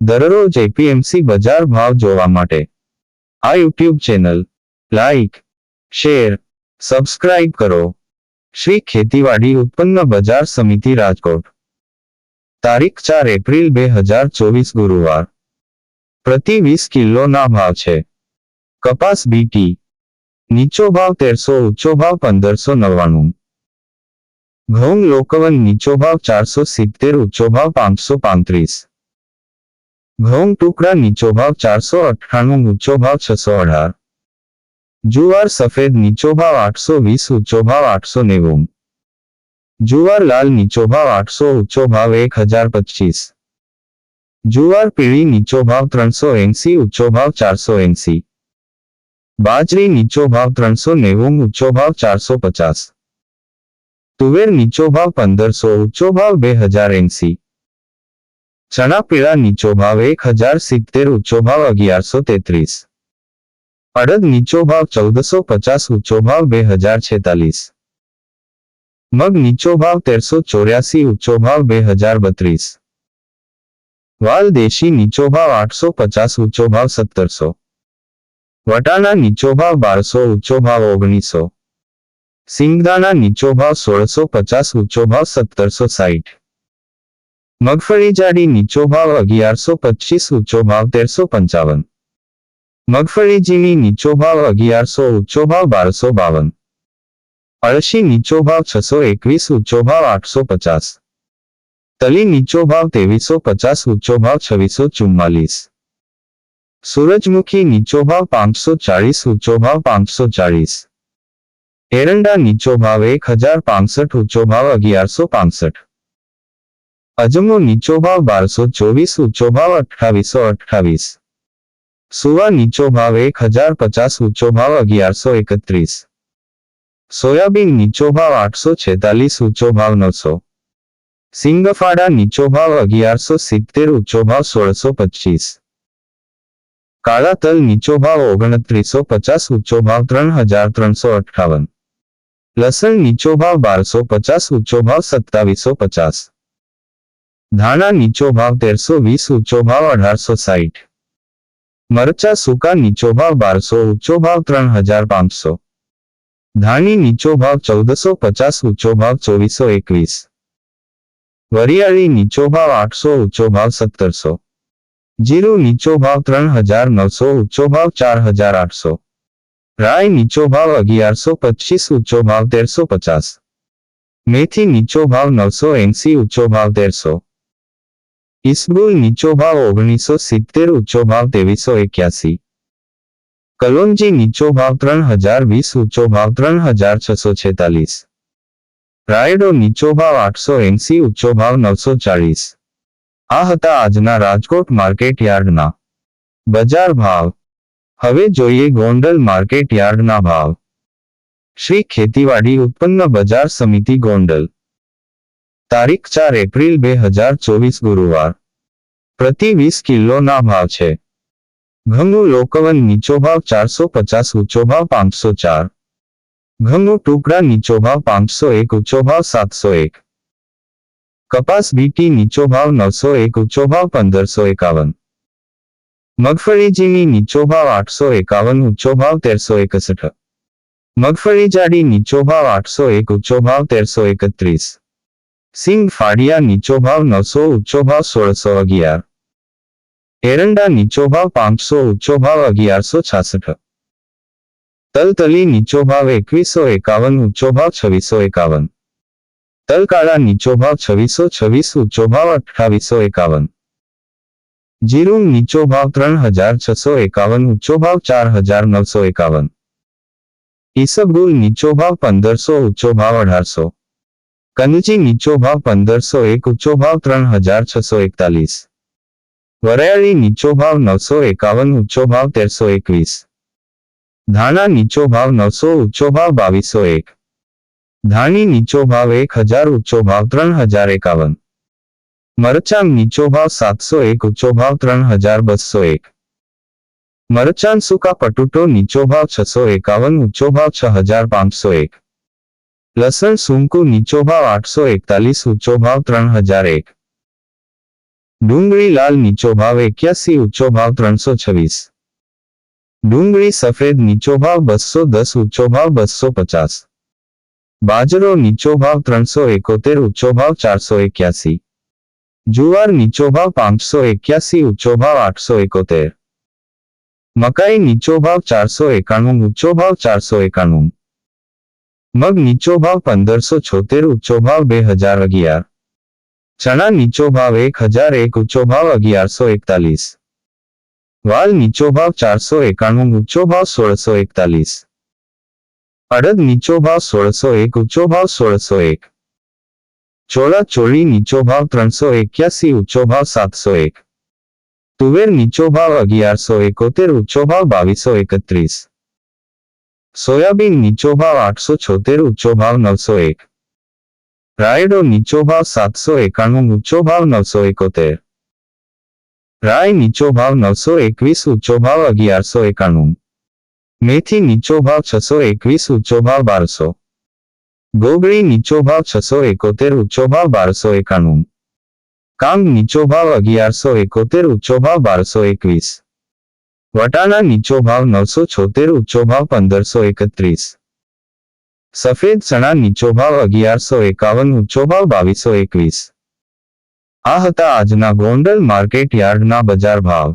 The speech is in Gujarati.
દરરોજ એપીએમસી બજાર ભાવ જોવા માટે. આ YouTube channel, like, share, subscribe કરો. શ્રી ખેતીવાડી ઉત્પન્ન બજાર સમિતિ રાજકોટ. તારીખ ચાર એપ્રિલ બે હજાર ચોવીસ ગુરુવાર. પ્રતિ વીસ કિલોના ભાવ છે. કપાસ બીટી નીચો ભાવ તેરસો, ઊંચો ભાવ પંદરસો નવ્વાણું. ઘઉં લોકવન નીચો ભાવ ચારસો સિત્તેર, ઊંચો ભાવ પાંચસો પાંત્રીસ. ઘઉં ટુકડા નીચો ભાવ ચારસો અઠ્ઠાણું ઊંચો ભાવ છસો અઢાર જુવાર સફેદ નીચો ભાવ આઠસો વીસ ઊંચો ભાવ આઠસો નેવું જુવાર લાલ નીચો ભાવ આઠસો ઊંચો ભાવ એક હજાર પચીસ જુવાર પીળી નીચો ભાવ ત્રણસો એંસી ઊંચો ભાવ ચારસો એંસી બાજરી નીચો ભાવ ત્રણસો નેવું ઊંચો ભાવ ચારસો પચાસ તુવેર નીચો ભાવ પંદરસો ઊંચો ભાવ બે હજાર એંસી ચણા પીળા નીચો ભાવ એક હજાર સિત્તેર ઊંચો ભાવ અગિયારસો તેત્રીસ. અડદ નીચો ભાવ ચૌદસો પચાસ ઊંચો ભાવ બે હજાર છેતાલીસ. મગ નીચો ભાવ તેરસો ચોર્યાસી ઊંચો ભાવ બે હજાર બત્રીસ. વાલ દેશી નીચો ભાવ આઠસો પચાસ ઊંચો ભાવ સત્તરસો. વટાણા નીચો ભાવ બારસો ઊંચો ભાવ ઓગણીસો. સિંગદાણા નીચો ભાવ સોળસો પચાસ ઊંચો ભાવ સત્તરસો સાઠ મગફળી જાડી નીચો ભાવ અગિયારસો પચીસ, ઊંચો ભાવ તેરસો પંચાવન. મગફળી ઝીણી નીચો ભાવ અગિયારસો, ઊંચો ભાવ બારસો બાવન. અળશી નીચો ભાવ છસો એકવીસ, ઊંચો ભાવ આઠસો પચાસ. તલી નીચો ભાવ ત્રેવીસો પચાસ, ઊંચો ભાવ છવ્વીસો ચુમ્માલીસ. સૂરજમુખી નીચો ભાવ પાંચસો ચાળીસ, ઊંચો ભાવ પાંચસો ચાળીસ. એરંડા નીચો ભાવ એક હજાર પાંસઠ, ઊંચો ભાવ અગિયારસો પાંસઠ. અજમો નીચો ભાવ બારસો ચોવીસ, ઊંચો ભાવ અઠ્ઠાવીસો અઠાવીસ સુવા નીચો ભાવ એક હજાર પચાસ, ઊંચો ભાવ અગિયારસો એકત્રીસ. સોયાબીન નીચો ભાવ આઠસો છેતાલીસ, ઊંચો ભાવ નવસો. સિંગફાડા નીચો ભાવ અગિયારસો સિત્તેર, ઊંચો ભાવ સોળસો પચીસ. કાળા તલ નીચો ભાવ ઓગણત્રીસો પચાસ, ઊંચો ભાવ ત્રણ હજાર ત્રણસો અઠ્ઠાવન. લસણ નીચો ભાવ બારસો પચાસ, ઊંચો ભાવ સત્તાવીસો પચાસ. ધાણા નીચો ભાવ તેરસો વીસ, ઊંચો ભાવ અઢારસો સાઠ મરચા સૂકા નીચો ભાવ બારસો, ઊંચો ભાવ ત્રણ હજાર પાંચસો. ધાણી નીચો ભાવ ચૌદસો પચાસ, ઊંચો ભાવ ચોવીસો એકવીસ. વરિયાળી નીચો ભાવ આઠસો, ઊંચો ભાવ સત્તરસો. જીરું નીચો ભાવ ત્રણ હજાર નવસો, ઊંચો ભાવ ચાર હજાર આઠસો. રાય નીચો ભાવ અગિયારસો પચીસ, ઊંચો ભાવ તેરસો પચાસ. મેથી નીચો ભાવ નવસો એંસી, ઊંચો ભાવ તેરસો. ઇસબુલ નીચો ભાવ ઓગણીસો સિત્તેર ઊંચો ભાવ ત્રેવીસો એક્યાસી. કલોનજી નીચો ભાવ ત્રણ હજાર, વીસ ઊંચો ભાવ ત્રણ હજાર, છસો છેતાલીસ. રાયડો નીચો ભાવ આઠસો એંસી ઊંચો ભાવ નવસો ચાળીસ આ હતા આજના રાજકોટ માર્કેટ યાર્ડના. બજાર ભાવ. હવે જોઈએ ગોંડલ માર્કેટ યાર્ડના ભાવ. શ્રી ખેતીવાડી ઉત્પન્ન બજાર સમિતિ ગોંડલ. તારીખ ચાર એપ્રિલ બે હજાર ચોવીસ ગુરુવાર. પ્રતિ વીસ કિલોના ભાવ છે. ઘઉંનું લોકવન નીચો ભાવ ચારસો પચાસ, ઊંચો ભાવ પાંચસો ચાર. ઘઉંનું ટુકડા નીચો ભાવ પાંચસો એક, ઊંચો ભાવ સાતસો એક. કપાસ બીટી નીચો ભાવ નવસો એક, ઊંચો ભાવ પંદરસો એકાવન. મગફળીજીની નીચો ભાવ આઠસો એકાવન, ઊંચો ભાવ તેરસો એકસઠ. મગફળી જાડી નીચો ભાવ આઠસો એક, ઊંચો ભાવ તેરસો એકત્રીસ. સિંગ ફાડિયા નીચો ભાવ નવસો ઊંચો ભાવ સોળસો અગિયાર. એરંડા નીચો ભાવ પાંચસો ઊંચો ભાવ અગિયારસો છાસઠ. તલતલી નીચો ભાવ એકવીસો એકાવન ઊંચો ભાવ છવ્વીસો એકાવન. તલકાળા નીચો ભાવ છવ્વીસો છવ્વીસ ઊંચો ભાવ અઠ્ઠાવીસો એકાવન. જીરું નીચો ભાવ ત્રણ હજાર છસો એકાવન ઊંચો ભાવ ચાર હજાર નવસો એકાવન. ઈસબગુલ નીચો ભાવ પંદરસો ઊંચો ભાવ અઢારસો. કનજી નીચો ભાવ પંદરસો એક ઊંચો ભાવ ત્રણ હજાર છસો એકતાલીસ. વરાયળી નીચો ભાવ નવસો એકાવન ઊંચો ભાવ તેરસો એકવીસ. ધાણા નીચો ભાવ નવસો ઊંચો ભાવ બાવીસો એક. ધાણી નીચો ભાવ એક હજાર ઊંચો ભાવ ત્રણ હજાર એકાવન. મરચાં નીચો ભાવ સાતસો એક ઊંચો ભાવ ત્રણ હજાર બસો એક. મરચાં સૂકા પટુટો નીચો ભાવ છસો એકાવન ઊંચો ભાવ છ હજાર પાંચસો એક. લસણ સૂંકુ નીચો ભાવ આઠસો એકતાલીસ ઊંચો ભાવ ત્રણ હજાર એક. ડુંગળી લાલ નીચો ભાવ એક્યાસી ઊંચો ભાવ ત્રણસો છવ્વીસ. ડુંગળી સફેદ નીચો ભાવ બસો દસ ઊંચો ભાવ બસો પચાસ. બાજરો નીચો ભાવ ત્રણસો એકોતેર ઊંચો ભાવ ચારસો એક્યાસી. જુવાર નીચો ભાવ પાંચસો એક્યાસી ઊંચો ભાવ આઠસો એકોતેર. મકાઈ નીચો ભાવ ચારસો એકાણું ઊંચો ભાવ ચારસો એકાણું. મગ નીચો ભાવ પંદરસો છોતેર, ઊંચો ભાવ બે હજાર અગિયાર. ચણા નીચો ભાવ એક હજાર એક, ઊંચો ભાવ અગિયારસો એકતાલીસ. વાલ નીચો ભાવ ચારસો એકાણું, ઊંચો ભાવ સોળસો એકતાલીસ. અડદ નીચો ભાવ સોળસો એક, ઊંચો ભાવ સોળસો એક. ચોળા ચોળી નીચો ભાવ ત્રણસો એક્યાસી, ઊંચો ભાવ સાતસો એક. તુવેર નીચો ભાવ અગિયારસો એકોતેર, ઊંચો ભાવ બાવીસો એકત્રીસ. સોયાબીન નીચો ભાવ આઠસો છોતેર ઊંચો ભાવ નવસો એક. રાયડો નીચો ભાવ સાતસો એકાણું ઊંચો ભાવ નવસો એકોતેર. રાય નીચો ભાવ નવસો એકવીસ ઊંચો ભાવ અગિયારસો એકાણું. મેથી નીચો ભાવ છસો એકવીસ ઊંચો ભાવ બારસો. ગોગળી નીચો ભાવ છસો એકોતેર ઊંચો ભાવ બારસો એકાણું. કાંગ નીચો ભાવ અગિયારસો એકોતેર ઊંચો ભાવ બારસો એકવીસ. વટાણા નીચો ભાવ નવસો છોતેર ઊંચો ભાવ પંદરસો એકત્રીસ. સફેદ ચણા નીચો ભાવ અગિયારસો એકાવન ઊંચો ભાવ બાવીસો એકવીસ. આ હતા આજના ગોંડલ માર્કેટ યાર્ડના બજાર ભાવ.